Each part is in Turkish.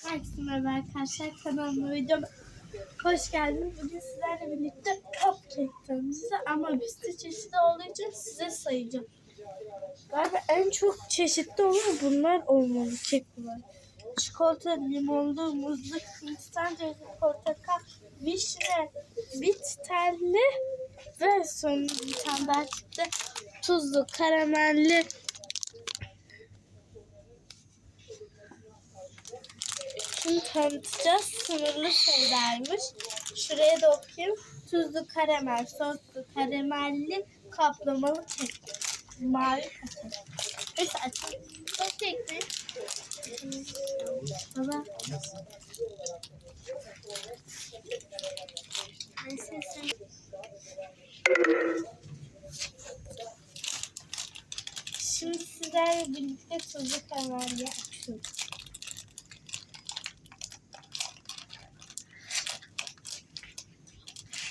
Herkese merhaba arkadaşlar kanalıma videoma hoş geldiniz. Bugün sizlerle birlikte cupcake tanıtacağız ama bir de çeşitli olduğu için size sayacağım. Galiba en çok çeşitli olan bunlar olmalı kekler. Çikolata, limonlu, muzlu, hindistan cevizi, portakal, vişne, bitterli ve son bir tane daha çıktı. Tuzlu, karamelli, Şunu tanıtacağız. Sınırlı şeylermiş. Şuraya da okuyayım. Tuzlu karamel, soslu karamelli, kaplamalı kek. Mavi kaçar. Neyse açalım. Sos kek mi? Baba. Neyse sen. Şimdi sizlerle birlikte tuzlu karamelli açıyoruz.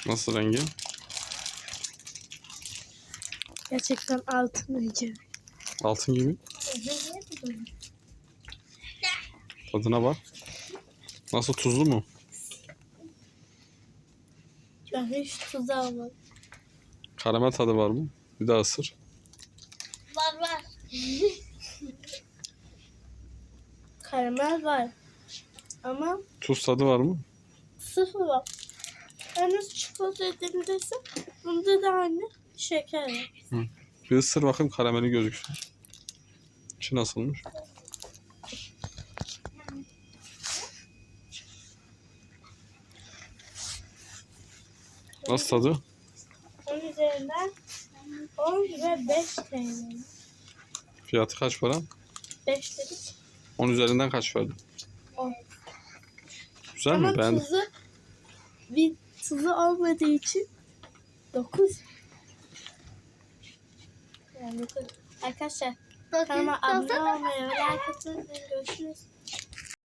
Nasıl rengi? Gerçekten altın rengi. Altın gibi. Tadına bak. Nasıl tuzlu mu? Ben hiç tuz almadım. Karamel tadı var mı? Bir daha ısır. Var var. Karamel var. Ama Tuz tadı var mı? sıfır var. Yalnız çikolata dediğimdeyse bunda da aynı şeker var. Bir ısır bakayım karameli gözüksün. İçi nasılmış? Nasıl tadı? Onun üzerinden 10 ve 5 TL. Fiyatı kaç para? 5 dedik. 10 üzerinden kaç verdin? 10. Güzel Ama mi? Beğendin. tuzu bir tuzu olmadığı için 9. Yani dokuz. Arkadaşlar kanalıma abone olmayı ve like atın. Görüşürüz.